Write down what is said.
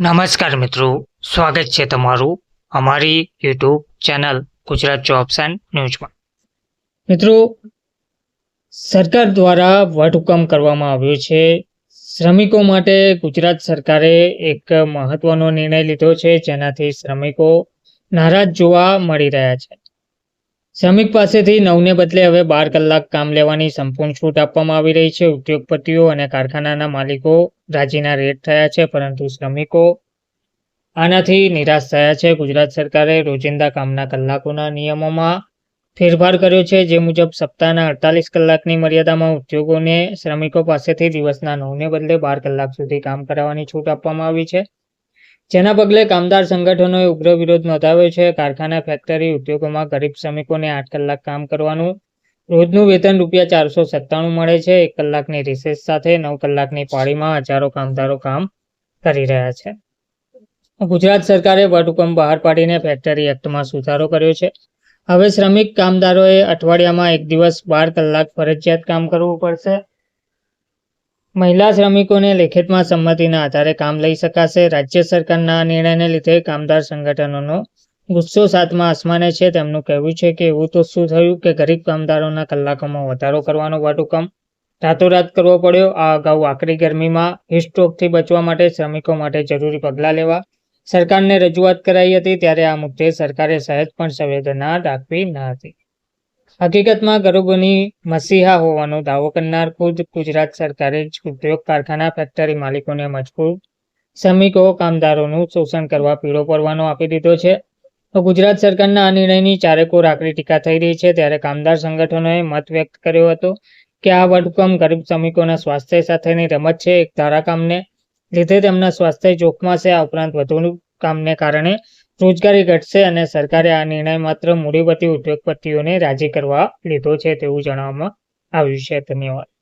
નમસ્કાર મિત્રો, સ્વાગત છે તમારું અમારી YouTube channel Gujarat jobs and ન્યૂઝમાં. મિત્રો, સરકાર દ્વારા વટહુકમ કરવામાં આવ્યો છે. શ્રમિકો માટે ગુજરાત સરકારે એક મહત્વનો નિર્ણય લીધો છે, જેનાથી શ્રમિકો નારાજ જોવા મળી રહ્યા છે. શ્રમિક પાસેથી નવને બદલે હવે બાર કલાક કામ લેવાની સંપૂર્ણ છૂટ આપવામાં આવી રહી છે. ઉદ્યોગપતિઓ અને કારખાનાના માલિકો રાજીના રેટ થયા છે, પરંતુ શ્રમિકો આનાથી નિરાશ થયા છે. ગુજરાત સરકારે રોજિંદા કામના કલાકોના નિયમોમાં ફેરફાર કર્યો છે, જે મુજબ સપ્તાહના અડતાલીસ કલાકની મર્યાદામાં ઉદ્યોગોને શ્રમિકો પાસેથી દિવસના નવને બદલે બાર કલાક સુધી કામ કરાવવાની છૂટ આપવામાં આવી છે. જેના પગલે કામદાર સંગઠનોએ ઉગ્ર વિરોધ નોંધાવ્યો છે. કારખાના, ફેક્ટરી ઉદ્યોગોમાં ગરીબ શ્રમિકોને આઠ કલાક કામ કરવાનું રોજનું વેતન રૂપિયા ચારસો સત્તાણું મળે છે. એક કલાકની રિસેસ સાથે નવ કલાકની પાળીમાં હજારો કામદારો કામ કરી રહ્યા છે. ગુજરાત સરકારે વટહુકમ બહાર પાડીને ફેક્ટરી એક્ટમાં સુધારો કર્યો છે. હવે શ્રમિક કામદારોએ અઠવાડિયામાં એક દિવસ બાર કલાક ફરજિયાત કામ કરવું પડશે. મહિલા શ્રમિકોને લેખિતમાં સંમતિના આધારે કામ લઈ શકાશે. રાજ્ય સરકારના નિર્ણયને લીધે કામદાર સંગઠનોનો ગુસ્સો સાતમા આસમાને છે, તેમનું કહેવું છે કે એવું તો શું થયું કે ગરીબ કામદારોના કલાકોમાં વધારો કરવાનો વટહુકમ રાતોરાત કરવો પડ્યો. આ અગાઉ આકરી ગરમીમાં હિસ્ટ્રોકથી બચવા માટે શ્રમિકો માટે જરૂરી પગલાં લેવા સરકારને રજૂઆત કરાઈ હતી, ત્યારે આ મુદ્દે સરકારે સહેજ પણ સંવેદના રાખવી ન હતી. હકીકતમાં ગરીબોની મસીહા હોવાનો દાવો કરનાર ખુદ ગુજરાત સરકારે જ ઉદ્યોગ કારખાના ફેક્ટરી માલિકોને મજબૂર શ્રમિકો કામદારોનું શોષણ કરવા પીળો પડવાનો આપી દીધો છે. ગુજરાત સરકારના આ નિર્ણયની ચારેકોર આકરી ટીકા થઈ રહી છે. ત્યારે કામદાર સંગઠનોએ મત વ્યક્ત કર્યો હતો કે આ વટહુકમ ગરીબ શ્રમિકોના સ્વાસ્થ્ય સાથેની રમત છે. એક ધારા કામને લીધે તેમના સ્વાસ્થ્ય જોખમાશે આ ઉપરાંત વધુ કામને કારણે રોજગારી ઘટશે અને સરકારે આ નિર્ણય માત્ર મૂડીપતિ ઉદ્યોગપતિઓને રાજી કરવા લીધો છે તેવું જણાવવામાં આવ્યું છે. ધન્યવાદ.